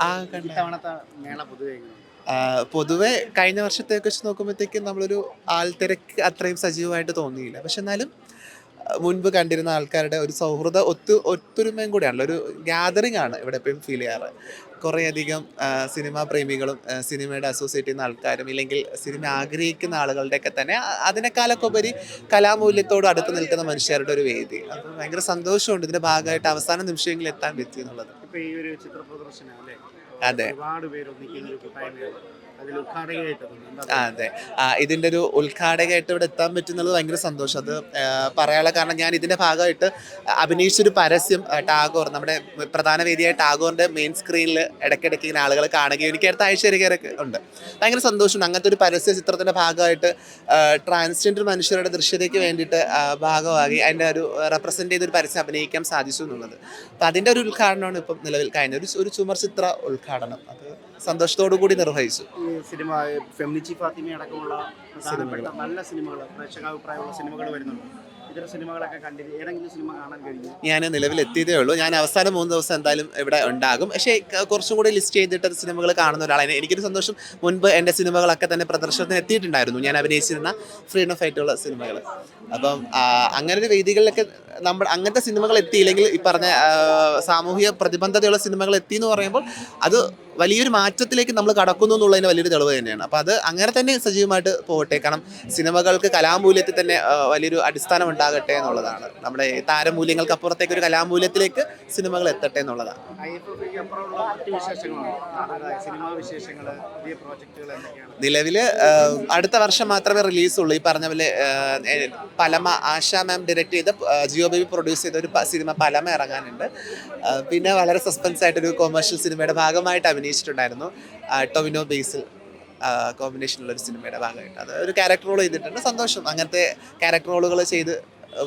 ആ കണ്ട. പൊതുവെ? കഴിഞ്ഞ വർഷത്തെ വെച്ച് നോക്കുമ്പോഴത്തേക്കും നമ്മളൊരു ആൾത്തിരക്ക് അത്രയും സജീവമായിട്ട് തോന്നിയില്ല. പക്ഷെ എന്നാലും മുൻപ് കണ്ടിരുന്ന ആൾക്കാരുടെ ഒരു സൗഹൃദ ഒത്തു ഒത്തൊരുമയും കൂടിയാണല്ലോ. ഒരു ഗ്യാതറിംഗ് ആണ് ഇവിടെ എപ്പോഴും ഫീൽ ചെയ്യാറ്. കുറേയധികം സിനിമാ പ്രേമികളും സിനിമയുടെ അസോസിയേറ്റ് ചെയ്യുന്ന ആൾക്കാരും ഇല്ലെങ്കിൽ സിനിമ ആഗ്രഹിക്കുന്ന ആളുകളുടെയൊക്കെ തന്നെ അതിനേക്കാളൊക്കെ ഉപരി കലാമൂല്യത്തോട് അടുത്ത് നിൽക്കുന്ന മനുഷ്യരുടെ ഒരു വേദി. അത് ഭയങ്കര സന്തോഷമുണ്ട്. ഇതിന്റെ ഭാഗമായിട്ട് അവസാന നിമിഷങ്ങളിൽ എത്താൻ പറ്റി എന്നുള്ളത്. ഇപ്പൊ ഈ ഒരു ചിത്ര പ്രദർശനം അല്ലേ? അതെ. ഒരുപാട് പേര് ഒന്നിക്കുന്ന ഒരു കൂട്ടായ്മയാണ് അതെ. ഇതിന്റെ ഒരു ഉദ്ഘാടകമായിട്ട് ഇവിടെ എത്താൻ പറ്റുന്നത് ഭയങ്കര സന്തോഷം. അത് പറയാനുള്ള കാരണം ഞാൻ ഇതിന്റെ ഭാഗമായിട്ട് അഭിനയിച്ചൊരു പരസ്യം ടാഗോർ നമ്മുടെ പ്രധാന വേദിയായ ടാഗോറിന്റെ മെയിൻ സ്ക്രീനിൽ ഇടയ്ക്കിടയ്ക്ക് ഇങ്ങനെ ആളുകൾ കാണുകയും എനിക്ക് അടുത്ത ആഴ്ച വരികയൊക്കെ ഉണ്ട്. ഭയങ്കര സന്തോഷമുണ്ട് അങ്ങനത്തെ ഒരു പരസ്യ ചിത്രത്തിന്റെ ഭാഗമായിട്ട് ട്രാൻസ്ജെൻഡർ മനുഷ്യരുടെ ദൃശ്യതയ്ക്ക് വേണ്ടിയിട്ട് ഭാഗമാകി അതിന്റെ ഒരു റെപ്രസെന്റ് ചെയ്തൊരു പരസ്യം അഭിനയിക്കാൻ സാധിച്ചു എന്നുള്ളത്. അപ്പം അതിന്റെ ഒരു ഉദ്ഘാടനമാണ് ഇപ്പം നിലവിൽ കഴിഞ്ഞ ഒരു ഒരു ചുമർ ചിത്ര ഉദ്ഘാടനം. അത് സന്തോഷത്തോടു കൂടി നിർവഹിച്ചു. സിനിമ ഫെമിനിച്ചി ഫാത്തിമ അടക്കമുള്ള നല്ല സിനിമകൾ പ്രേക്ഷകാഭിപ്രായമുള്ള സിനിമകൾ വരുന്നുണ്ട്. ഞാൻ നിലവിൽ എത്തിയതേ ഉള്ളൂ. ഞാൻ അവസാനം മൂന്ന് ദിവസം എന്തായാലും ഇവിടെ ഉണ്ടാകും. പക്ഷേ കുറച്ചും കൂടി ലിസ്റ്റ് ചെയ്തിട്ട് സിനിമകൾ കാണുന്ന ഒരാളാണ്. എനിക്കൊരു സന്തോഷം. മുൻപ് എന്റെ സിനിമകളൊക്കെ തന്നെ പ്രദർശനത്തിന് എത്തിയിട്ടുണ്ടായിരുന്നു. ഞാൻ അഭിനയിച്ചിരുന്ന ഫ്രീഡം ഫൈറ്റുള്ള സിനിമകൾ അപ്പം അങ്ങനെ ഒരു വേദികളിലൊക്കെ നമ്മൾ അങ്ങനത്തെ സിനിമകൾ എത്തിയില്ലെങ്കിൽ ഈ പറഞ്ഞ സാമൂഹിക പ്രതിബന്ധതയുള്ള സിനിമകൾ എത്തി എന്ന് പറയുമ്പോൾ അത് വലിയൊരു മാറ്റത്തിലേക്ക് നമ്മൾ കടക്കുന്നു എന്നുള്ളതിന് വലിയൊരു തെളിവ് തന്നെയാണ്. അപ്പോൾ അത് അങ്ങനെ തന്നെ സജീവമായിട്ട് പോകട്ടെ. കാരണം സിനിമകൾക്ക് കലാമൂല്യത്തിൽ തന്നെ വലിയൊരു അടിസ്ഥാനം ഉണ്ടാകട്ടെ എന്നുള്ളതാണ്. നമ്മുടെ താരമൂല്യങ്ങൾക്ക് അപ്പുറത്തേക്ക് ഒരു കലാമൂല്യത്തിലേക്ക് സിനിമകൾ എത്തട്ടെ എന്നുള്ളതാണ്. നിലവിൽ അടുത്ത വർഷം മാത്രമേ റിലീസുള്ളൂ. ഈ പറഞ്ഞ പോലെ പലമ ആശ മാം ഡയറക്റ്റ് ചെയ്ത ആ, ജിയോ ബേബി പ്രൊഡ്യൂസ് ചെയ്ത ഒരു സിനിമ പലമ ഇറങ്ങാനുണ്ട്. പിന്നെ വളരെ സസ്പെൻസ് ആയിട്ടൊരു കൊമേഴ്ഷ്യൽ സിനിമയുടെ ഭാഗമായിട്ട് അഭിനയിച്ചിട്ടുണ്ടായിരുന്നു. ടൊവിനോ ബേസിൽ കോമ്പിനേഷനുള്ള ഒരു സിനിമയുടെ ഭാഗമായിട്ട്. അത് ഒരു ക്യാരക്ടർ റോൾ ചെയ്തിട്ടുണ്ട്. സന്തോഷം. അങ്ങനത്തെ ക്യാരക്ടർ റോളുകൾ ചെയ്ത്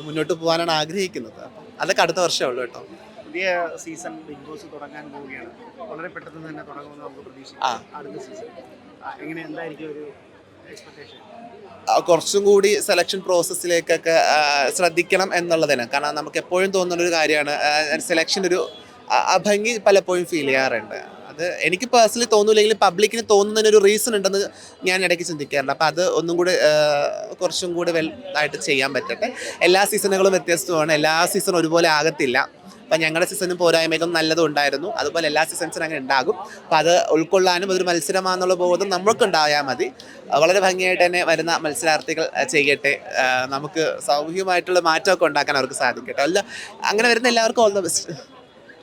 മുന്നോട്ട് പോകാനാണ് ആഗ്രഹിക്കുന്നത്. അതൊക്കെ അടുത്ത വർഷമേ ഉള്ളൂ കേട്ടോ. പുതിയ സീസൺ ബിഗ് ബോസ് തുടങ്ങാൻ പോവുകയാണ്. വളരെ പെട്ടെന്ന് തന്നെ തുടങ്ങുമെന്ന് നമുക്ക് പ്രതീക്ഷിക്കാം. അടുത്ത സീസൺ എങ്ങനെ? എന്തായിരിക്കും ഒരു കുറച്ചും കൂടി സെലക്ഷൻ പ്രോസസ്സിലേക്കൊക്കെ ശ്രദ്ധിക്കണം എന്നുള്ളതിന്. കാരണം നമുക്ക് എപ്പോഴും തോന്നുന്ന ഒരു കാര്യമാണ് സെലക്ഷൻ ഒരു അഭംഗി പലപ്പോഴും ഫീൽ ചെയ്യാറുണ്ട്. അത് എനിക്ക് പേഴ്സണലി തോന്നില്ലെങ്കിൽ പബ്ലിക്കിന് തോന്നുന്നതിന് ഒരു റീസൺ ഉണ്ടെന്ന് ഞാൻ ഇടയ്ക്ക് ചിന്തിക്കാറുണ്ട്. അപ്പോൾ അത് ഒന്നും കൂടി കുറച്ചും കൂടി വെൽ ആയിട്ട് ചെയ്യാൻ പറ്റട്ടെ. എല്ലാ സീസണുകളും വ്യത്യസ്തമാണ്. എല്ലാ സീസണും ഒരുപോലെ ആകത്തില്ല. അപ്പം ഞങ്ങളുടെ സീസണും പോരായ്മകളും നല്ലതും ഉണ്ടായിരുന്നു. അതുപോലെ എല്ലാ സീസൺസിനും അങ്ങനെ ഉണ്ടാകും. അപ്പം അത് ഉൾക്കൊള്ളാനും അതൊരു മത്സരമാണെന്നുള്ള ബോധം നമ്മൾക്ക് ഉണ്ടായാൽ മതി. വളരെ ഭംഗിയായിട്ട് തന്നെ വരുന്ന മത്സരാർത്ഥികൾ ചെയ്യട്ടെ. നമുക്ക് സൗഹ്യമായിട്ടുള്ള മാറ്റമൊക്കെ ഉണ്ടാക്കാൻ അവർക്ക് സാധിക്കട്ടെ. അല്ല അങ്ങനെ വരുന്ന എല്ലാവർക്കും ഓൾ ദ ബെസ്റ്റ്